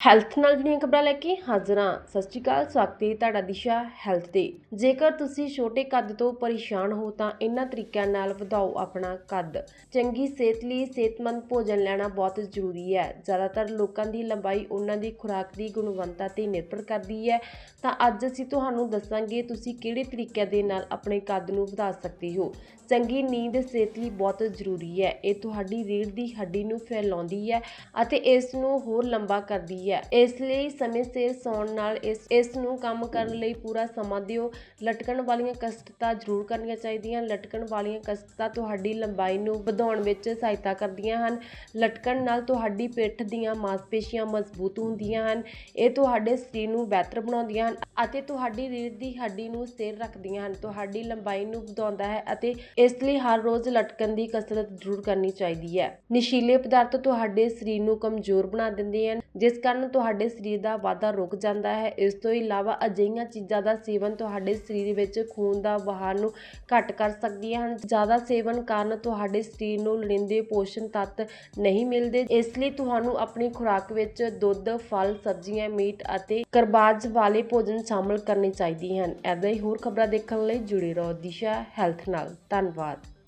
Health ਨਾਲ ਜੁੜੀਆਂ ਖਬਰਾਂ ਲੈ ਕੇ ਹਾਜ਼ਰਾਂ ਸਤਿ ਸ਼੍ਰੀ ਅਕਾਲ, ਸਵਾਗਤ ਹੈ ਤੁਹਾਡਾ ਦਿਸ਼ਾ ਹੈਲਥ ਤੇ। ਜੇਕਰ ਤੁਸੀਂ ਛੋਟੇ ਕੱਦ ਤੋਂ ਪਰੇਸ਼ਾਨ ਹੋ ਤਾਂ ਇਹਨਾਂ ਤਰੀਕਿਆਂ ਨਾਲ ਵਧਾਓ ਆਪਣਾ ਕੱਦ। ਚੰਗੀ ਸਿਹਤ ਲਈ ਸਿਹਤਮੰਦ ਭੋਜਨ ਲੈਣਾ ਬਹੁਤ ਜ਼ਰੂਰੀ ਹੈ। ਜ਼ਿਆਦਾਤਰ ਲੋਕਾਂ ਦੀ ਲੰਬਾਈ ਉਹਨਾਂ ਦੀ ਖੁਰਾਕ ਦੀ ਗੁਣਵੱਤਾ ਤੇ ਨਿਰਭਰ ਕਰਦੀ ਹੈ। ਤਾਂ ਅੱਜ ਅਸੀਂ ਤੁਹਾਨੂੰ ਦੱਸਾਂਗੇ ਤੁਸੀਂ ਕਿਹੜੇ ਤਰੀਕਿਆਂ ਦੇ ਨਾਲ ਆਪਣੇ ਕੱਦ ਨੂੰ ਵਧਾ ਸਕਦੇ ਹੋ। ਚੰਗੀ ਨੀਂਦ ਸਿਹਤ ਲਈ ਬਹੁਤ ਜ਼ਰੂਰੀ ਹੈ। ਇਹ ਤੁਹਾਡੀ ਰੀੜ੍ਹ ਦੀ ਹੱਡੀ ਨੂੰ ਫੈਲਾਉਂਦੀ ਹੈ ਅਤੇ ਇਸ ਨੂੰ ਹੋਰ ਲੰਬਾ ਕਰਦੀ ਹੈ ਇਸ ਲਈ ਸਮੇਂ ਸਿਰ ਸੌਣ ਨਾਲ ਇਸ ਇਸ ਨੂੰ ਕੰਮ ਕਰਨ ਲਈ ਪੂਰਾ ਸਮਾਂ ਦਿਓ। ਲਟਕਣ ਵਾਲੀਆਂ ਕਸਰਤਾਂ ਜ਼ਰੂਰ ਕਰਨੀਆਂ ਚਾਹੀਦੀਆਂ। ਲਟਕਣ ਵਾਲੀਆਂ ਕਸਰਤਾਂ ਤੁਹਾਡੀ ਲੰਬਾਈ ਨੂੰ ਵਧਾਉਣ ਵਿੱਚ ਸਹਾਇਤਾ ਕਰਦੀਆਂ ਹਨ। ਲਟਕਣ ਨਾਲ ਤੁਹਾਡੀ ਪਿੱਠ ਦੀਆਂ ਮਾਸਪੇਸ਼ੀਆਂ ਮਜ਼ਬੂਤ ਹੁੰਦੀਆਂ ਹਨ। ਇਹ ਤੁਹਾਡੇ ਸਰੀਰ ਨੂੰ ਬਿਹਤਰ ਬਣਾਉਂਦੀਆਂ ਹਨ ਅਤੇ ਤੁਹਾਡੀ ਰੀੜ੍ਹ ਦੀ ਹੱਡੀ ਨੂੰ ਸਥਿਰ ਰੱਖਦੀਆਂ ਹਨ। ਤੁਹਾਡੀ ਲੰਬਾਈ ਨੂੰ ਵਧਾਉਂਦਾ ਹੈ ਅਤੇ ਇਸ ਲਈ ਹਰ ਰੋਜ਼ ਲਟਕਣ ਦੀ ਕਸਰਤ ਜ਼ਰੂਰ ਕਰਨੀ ਚਾਹੀਦੀ ਹੈ। ਨਸ਼ੀਲੇ ਪਦਾਰਥ ਤੁਹਾਡੇ ਸਰੀਰ ਨੂੰ ਕਮਜ਼ੋਰ ਬਣਾ ਦਿੰਦੇ ਹਨ, ਜਿਸ ਕਾਰਨ ਤੁਹਾਡੇ ਸਰੀਰ ਦਾ ਵਾਧਾ ਰੁਕ ਜਾਂਦਾ ਹੈ। ਇਸ ਤੋਂ ਇਲਾਵਾ ਅਜਿਹੀਆਂ ਚੀਜ਼ਾਂ ਦਾ ਸੇਵਨ ਤੁਹਾਡੇ ਸਰੀਰ ਵਿੱਚ ਖੂਨ ਦਾ ਵਹਾਅ ਨੂੰ ਘੱਟ ਕਰ ਸਕਦੀਆਂ ਹਨ। ਜ਼ਿਆਦਾ ਸੇਵਨ ਕਾਰਨ ਤੁਹਾਡੇ ਸਰੀਰ ਨੂੰ ਲੋੜੀਂਦੇ ਪੋਸ਼ਣ ਤੱਤ ਨਹੀਂ ਮਿਲਦੇ। ਇਸ ਲਈ ਤੁਹਾਨੂੰ ਆਪਣੀ ਖੁਰਾਕ ਵਿੱਚ ਦੁੱਧ, ਫਲ, ਸਬਜ਼ੀਆਂ, ਮੀਟ ਅਤੇ ਕਰਬਾਜ ਵਾਲੇ ਭੋਜਨ ਸ਼ਾਮਲ ਕਰਨੇ ਚਾਹੀਦੇ ਹਨ। ਐਦਾਂ ਹੀ ਹੋਰ ਖਬਰਾਂ ਦੇਖਣ ਲਈ ਜੁੜੇ ਰਹੋ ਦਿਸ਼ਾ ਹੈਲਥ ਨਾਲ। ਧੰਨਵਾਦ।